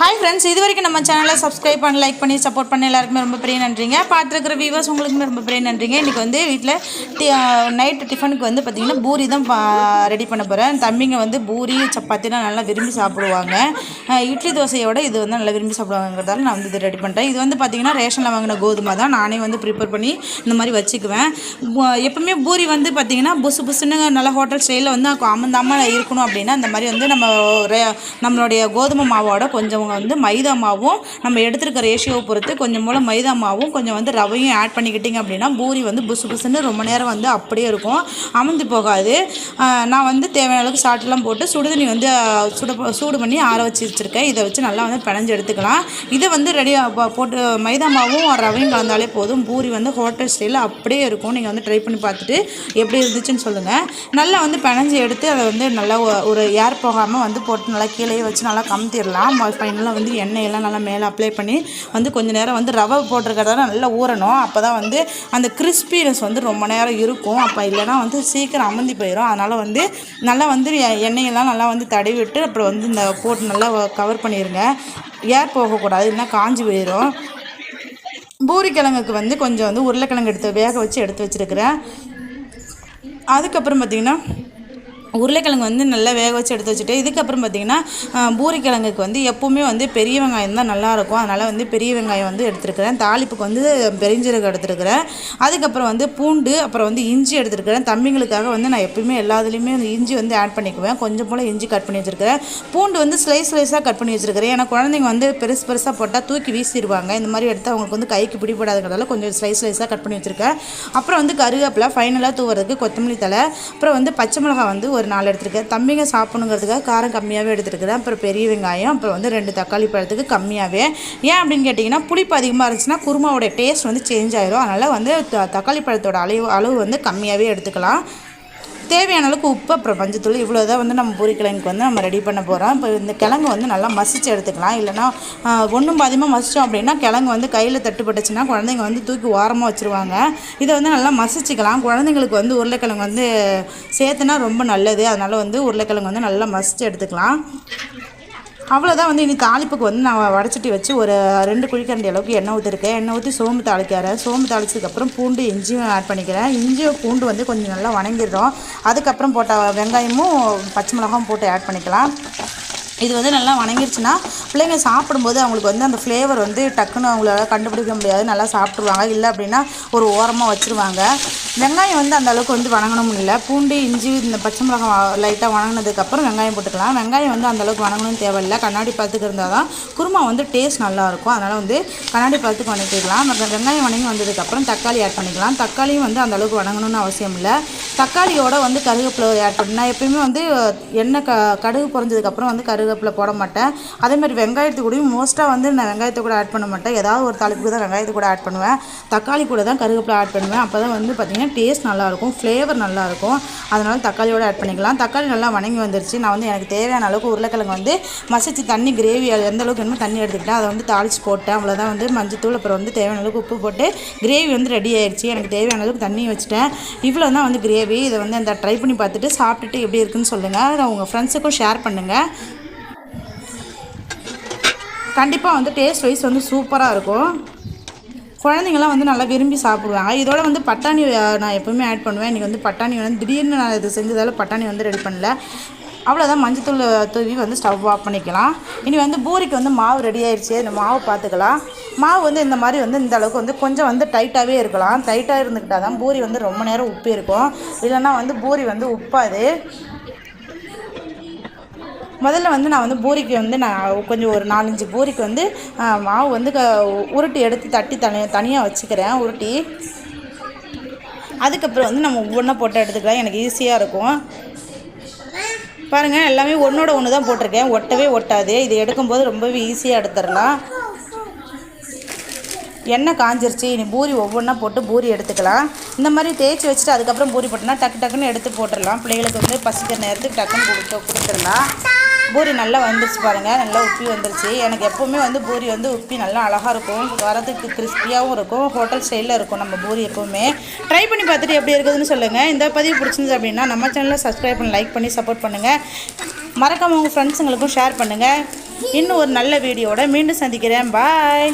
Hi friends இது வரைக்கும் நம்ம சேனலை சப்ஸ்கிரைப் பண்ணி லைக் பண்ணி சப்போர்ட் பண்ண எல்லாருக்குமே ரொம்ப பெரிய நன்றிங்க. பார்த்துருக்கிற வியூவர்ஸ் உங்களுக்குமே ரொம்ப பெரிய நன்றிங்க. இன்றைக்கி வந்து வீட்டில் நைட்டு டிஃபனுக்கு வந்து பார்த்திங்கன்னா பூரி தான் ரெடி பண்ண போகிறேன் தம்பிங்க வந்து பூரி சப்பாத்திலாம் நல்லா விரும்பி சாப்பிடுவாங்க. இட்லி தோசையோட இது வந்து நல்லா விரும்பி சாப்பிடுவாங்கிறதால நான் வந்து இது ரெடி பண்ணிட்டேன். இது வந்து பார்த்திங்கன்னா ரேஷனில் வாங்கின கோதுமை தான். நானே வந்து ப்ரிப்பேர் பண்ணி இந்த மாதிரி வச்சுக்குவேன். எப்பவுமே பூரி வந்து பார்த்திங்கன்னா புசு புசுன்னு நல்லா ஹோட்டல் ஸ்டைலில் வந்து அமந்தாமல் இருக்கணும் அப்படின்னா இந்த மாதிரி வந்து நம்ம ரே- நம்மளுடைய கோதுமை மாவோட கொஞ்சம் வந்து மைதா மாவும் நம்ம எடுத்துருக்க ரேஷியோவை பொறுத்து கொஞ்சம் மூலம் மைதா மாவும் கொஞ்சம் வந்து ரவையும் ஆட் பண்ணிக்கிட்டிங்க அப்படின்னா பூரி வந்து புசு புசுன்னு ரொம்ப நேரம் வந்து அப்படியே இருக்கும். அமர்ந்து போகாது. நான் வந்து தேவையான அளவுக்கு சாட்டெல்லாம் போட்டு சுடுதண்ணி வந்து சுட சூடு பண்ணி ஆற வச்சு வச்சுருக்கேன். இதை வச்சு நல்லா வந்து பிணைஞ்சு எடுத்துக்கலாம். இதை வந்து ரெடியாக போட்டு மைதா மாவும் ரவையும் கலந்தாலே போதும். பூரி வந்து ஹோட்டல் ஸ்டைலில் அப்படியே இருக்கும். நீங்கள் வந்து ட்ரை பண்ணி பார்த்துட்டு எப்படி இருந்துச்சுன்னு சொல்லுங்கள் நல்லா வந்து பிணைஞ்சு எடுத்து அதை வந்து நல்லா ஒரு ஏர் போகாமல் வந்து போட்டு நல்லா கீழே வச்சு நல்லா கமுத்திடலாம் ஃபைனலாக வந்து எண்ணெயெல்லாம் நல்லா மேலே அப்ளை பண்ணி வந்து கொஞ்சம் நேரம் வந்து ரவை போட்டிருக்கிறதால நல்லா ஊறணும். அப்போ தான் வந்து அந்த கிறிஸ்பினஸ் வந்து ரொம்ப நேரம் இருக்கும். அப்போ இல்லைனா வந்து சீக்கிரம் அமர்ந்து போயிடும் அதனால் வந்து நல்லா வந்து எண்ணெயெல்லாம் நல்லா வந்து தடவிட்டு அப்புறம் வந்து இந்த போட்டு நல்லா கவர் பண்ணிடுங்க ஏர் போகக்கூடாது இல்லைன்னா காஞ்சி போயிடும் பூரிக்கிழங்குக்கு வந்து கொஞ்சம் வந்து உருளைக்கிழங்கு எடுத்து வேக வச்சு எடுத்து வச்சுருக்கிறேன். அதுக்கப்புறம் பார்த்திங்கன்னா உருளைக்கிழங்கு வந்து நல்லா வேக வச்சு எடுத்து வச்சுட்டு இதுக்கப்புறம் பார்த்திங்கன்னா பூரிக்கிழங்குக்கு வந்து எப்போவுமே வந்து பெரிய வெங்காயம் தான் நல்லாயிருக்கும். அதனால் வந்து பெரிய வெங்காயம் வந்து எடுத்துருக்கிறேன். தாளிப்புக்கு வந்து பெருஞ்சீரகம் எடுத்துருக்கிறேன். அதுக்கப்புறம் வந்து பூண்டு அப்புறம் வந்து இஞ்சி எடுத்துருக்கிறேன். தம்பிங்களுக்காக வந்து நான் எப்போயுமே எல்லாத்துலேயுமே வந்து இஞ்சி வந்து ஆட் பண்ணிக்குவேன். கொஞ்சம் போல் இஞ்சி கட் பண்ணி வச்சுருக்கிறேன். பூண்டு வந்து ஸ்லைஸ் ஸ்லைஸாக கட் பண்ணி வச்சுருக்கிறேன். ஏன்னா குழந்தைங்க வந்து பெருசு பெருசாக போட்டால் தூக்கி வீசிடுவாங்க இந்த மாதிரி எடுத்து அவங்களுக்கு வந்து கைக்கு பிடிபடாதுங்கிறதால கொஞ்சம் ஸ்லைஸ் ஸ்லைஸாக கட் பண்ணி வச்சுருக்கேன். அப்புறம் வந்து கருவேப்பிலை ஃபைனலாக தூவுறதுக்கு கொத்தமல்லி தலை அப்புறம் வந்து பச்சை மிளகாய் வந்து ஒரு நாலு எடுத்துருக்கேன் தம்பிங்க சாப்பிடணுங்கிறதுக்காக காரம் கம்மியாகவே எடுத்துருக்கிறேன் அப்புறம் பெரிய வெங்காயம் அப்புறம் வந்து ரெண்டு தக்காளி பழத்துக்கு கம்மியாகவே ஏன் அப்படின்னு கேட்டிங்கன்னா புளிப்பு அதிகமாக இருந்துச்சுன்னா குருமாவோட டேஸ்ட் வந்து சேஞ்ச் ஆயிரும். அதனால் வந்து த- தக்காளி பழத்தோட அளவு அளவு வந்து கம்மியாகவே எடுத்துக்கலாம். தேவையான அளவுக்கு உப்பு அப்புறம் மஞ்சத்தூள் இவ்வளோ தான் வந்து நம்ம பூரிக்கிழங்குக்கு வந்து நம்ம ரெடி பண்ண போகிறோம் இப்போ இந்த கிழங்கு வந்து நல்லா மசிச்சு எடுத்துக்கலாம். இல்லைனா ஒன்றும் பாதியமாக மசித்தோம் அப்படின்னா கிழங்கு வந்து கையில் தட்டுப்பட்டுச்சுன்னா குழந்தைங்க வந்து தூக்கி ஓரமாக வச்சுருவாங்க. இதை வந்து நல்லா மசிச்சுக்கலாம். குழந்தைங்களுக்கு வந்து உருளைக்கிழங்கு வந்து சேர்த்துனா ரொம்ப நல்லது. அதனால் வந்து உருளைக்கிழங்கு வந்து நல்லா மசிச்சு எடுத்துக்கலாம். அவ்வளோதான் வந்து இன்றைக்கி தாளிப்புக்கு வந்து நான் வடச்சட்டி வச்சு ஒரு ரெண்டு குழிக்கரண்டி அளவுக்கு எண்ணெய் ஊற்றிருக்கேன் எண்ணெய் ஊற்றி சோம்பு தாளிக்கிறேன். சோம்பு தாளிச்சதுக்கப்புறம் பூண்டு இஞ்சியும் ஆட் பண்ணிக்கிறேன். இஞ்சியும் பூண்டு வந்து கொஞ்சம் நல்லா வணங்கிடுறோம். அதுக்கப்புறம் போட்ட வெங்காயமும் பச்சை மிளகாவும் போட்டு ஆட் பண்ணிக்கலாம். இது வந்து நல்லா வணங்கிருச்சுன்னா பிள்ளைங்க சாப்பிடும்போது அவங்களுக்கு வந்து அந்த ஃப்ளேவர் வந்து டக்குன்னு அவங்களால கண்டுபிடிக்க முடியாது. நல்லா சாப்பிட்ருவாங்க இல்லை அப்படின்னா ஒரு ஓரமாக வச்சுருவாங்க. வெங்காயம் வந்து அந்தளவுக்கு வந்து வணங்கணும் இல்லை. பூண்டு இஞ்சி இந்த பச்சை மிளகாய் லைட்டாக வணங்கினதுக்கப்புறம் வெங்காயம் போட்டுக்கலாம். வெங்காயம் வந்து அந்தளவுக்கு வணங்கணும்னு தேவையில்லை கண்ணாடி பழத்துக்கு இருந்தால் தான் குருமா வந்து டேஸ்ட் நல்லாயிருக்கும் அதனால் வந்து கண்ணாடி பழத்துக்கு வணக்கிக்கலாம் வெங்காயம் வணங்கி வந்ததுக்கப்புறம் தக்காளி ஆட் பண்ணிக்கலாம். தக்காளியும் வந்து அந்தளவுக்கு வணங்கணும்னு அவசியம் இல்லை. தக்காளியோட வந்து கருவேப்பிலை ஆட் பண்ணால் எப்பயுமே வந்து எண்ணெய் க கடுகு பொறஞ்சதுக்கப்புறம் வந்து கருவேப்பிலை போட மாட்டேன். அதே மாதிரி வெங்காயத்து கூடயும் மோஸ்ட்டாக வந்து நான் வெங்காயத்தை கூட ஆட் பண்ண மாட்டேன். ஏதாவது ஒரு தாளிப்புக்கு தான் வெங்காயத்தை கூட ஆட் பண்ணுவேன். தக்காளி கூட தான் கருவேப்பிலை ஆட் பண்ணுவேன். அப்போ தான் வந்து பார்த்திங்கன்னா டேஸ்ட் நல்லாயிருக்கும் ஃப்ளேவர் நல்லாயிருக்கும் அதனால் தக்காளியோட ஆட் பண்ணிக்கலாம். தக்காளி நல்லா வணங்கி வந்துருச்சு. நான் வந்து எனக்கு தேவையான அளவுக்கு உருளைக்கிழங்கு வந்து மசிச்சு தண்ணி கிரேவி எந்த அளவுக்கு வேணுமோ தண்ணி எடுத்துக்கிட்டேன். அதை வந்து தாளிச்சு போட்டேன். அவ்வளோதான் வந்து மஞ்சத்தூள் அப்புறம் வந்து தேவையான அளவுக்கு உப்பு போட்டு கிரேவி வந்து ரெடி ஆயிடுச்சு எனக்கு தேவையான அளவுக்கு தண்ணி வச்சுட்டேன். இவ்வளோ தான் வந்து கிரேவி இதை வந்து அந்த ட்ரை பண்ணி பார்த்துட்டு சாப்பிட்டுட்டு எப்படி இருக்குன்னு சொல்லுங்கள் உங்கள் ஃப்ரெண்ட்ஸுக்கும் ஷேர் பண்ணுங்கள் கண்டிப்பாக வந்து டேஸ்ட் வைஸ் வந்து சூப்பராக இருக்கும். குழந்தைங்களாம் வந்து நல்லா விரும்பி சாப்பிடுவாங்க. இதோட வந்து பட்டாணி நான் எப்பவுமே ஆட் பண்ணுவேன். இன்றைக்கி வந்து பட்டாணி வந்து திடீர்னு நான் இது செஞ்சதால் பட்டாணி வந்து ரெடி பண்ணல. அவ்வளோதான் மஞ்சத்தூள் தூவி வந்து ஸ்டவ் ஆஃப் பண்ணிக்கலாம். இனி வந்து பூரிக்கு வந்து மாவு ரெடி ஆயிடுச்சு இந்த மாவு பார்த்துக்கலாம் மாவு வந்து இந்த மாதிரி வந்து இந்த அளவுக்கு வந்து கொஞ்சம் வந்து டைட்டாகவே இருக்கலாம். டைட்டாக இருந்துக்கிட்டால் தான் பூரி வந்து ரொம்ப நேரம் உப்பு இருக்கும். இல்லைன்னா வந்து பூரி வந்து உப்பாது. முதல்ல வந்து நான் வந்து பூரிக்கு வந்து நான் கொஞ்சம் ஒரு நாலஞ்சு பூரிக்கு வந்து மாவு வந்து க உருட்டி எடுத்து தட்டி தனி தனியாக வச்சுக்கிறேன் உருட்டி. அதுக்கப்புறம் வந்து நம்ம ஒவ்வொன்றா போட்டு எடுத்துக்கலாம். எனக்கு ஈஸியாக இருக்கும். பாருங்கள் எல்லாமே ஒன்றோட ஒன்று தான் போட்டிருக்கேன். ஒட்டவே ஒட்டாது. இது எடுக்கும்போது ரொம்பவே ஈஸியாக எடுத்துடலாம். எண்ணெய் காஞ்சிருச்சு. இனி பூரி ஒவ்வொன்றா போட்டு பூரி எடுத்துக்கலாம். இந்த மாதிரி தேய்ச்சி வச்சுட்டு அதுக்கப்புறம் பூரி போட்டோம்னா டக்கு டக்குன்னு எடுத்து போட்டுடலாம். பிள்ளைகளுக்கு வந்து பசிக்கிற நேரத்துக்கு டக்குன்னு கொடுத்து கொடுத்துடலாம். பூரி நல்லா வந்துருச்சு பாருங்கள் நல்லா உப்பி வந்துருச்சு. எனக்கு எப்போவுமே வந்து பூரி வந்து உப்பி நல்லா அழகாக இருக்கும். வரதுக்கு கிறிஸ்பியாகவும் இருக்கும். ஹோட்டல் ஸ்டைலில் இருக்கும் நம்ம பூரி எப்போவுமே. ட்ரை பண்ணி பார்த்துட்டு எப்படி இருக்குதுன்னு சொல்லுங்கள் இந்த பதிவு பிடிச்சிருந்துச்சு அப்படின்னா நம்ம சேனலில் சப்ஸ்கிரைப் பண்ணி லைக் பண்ணி சப்போர்ட் பண்ணுங்கள் மறக்காமல் உங்கள் ஃப்ரெண்ட்ஸுங்களுக்கும் ஷேர் பண்ணுங்கள் இன்னும் ஒரு நல்ல வீடியோட மீண்டும் சந்திக்கிறேன். பாய்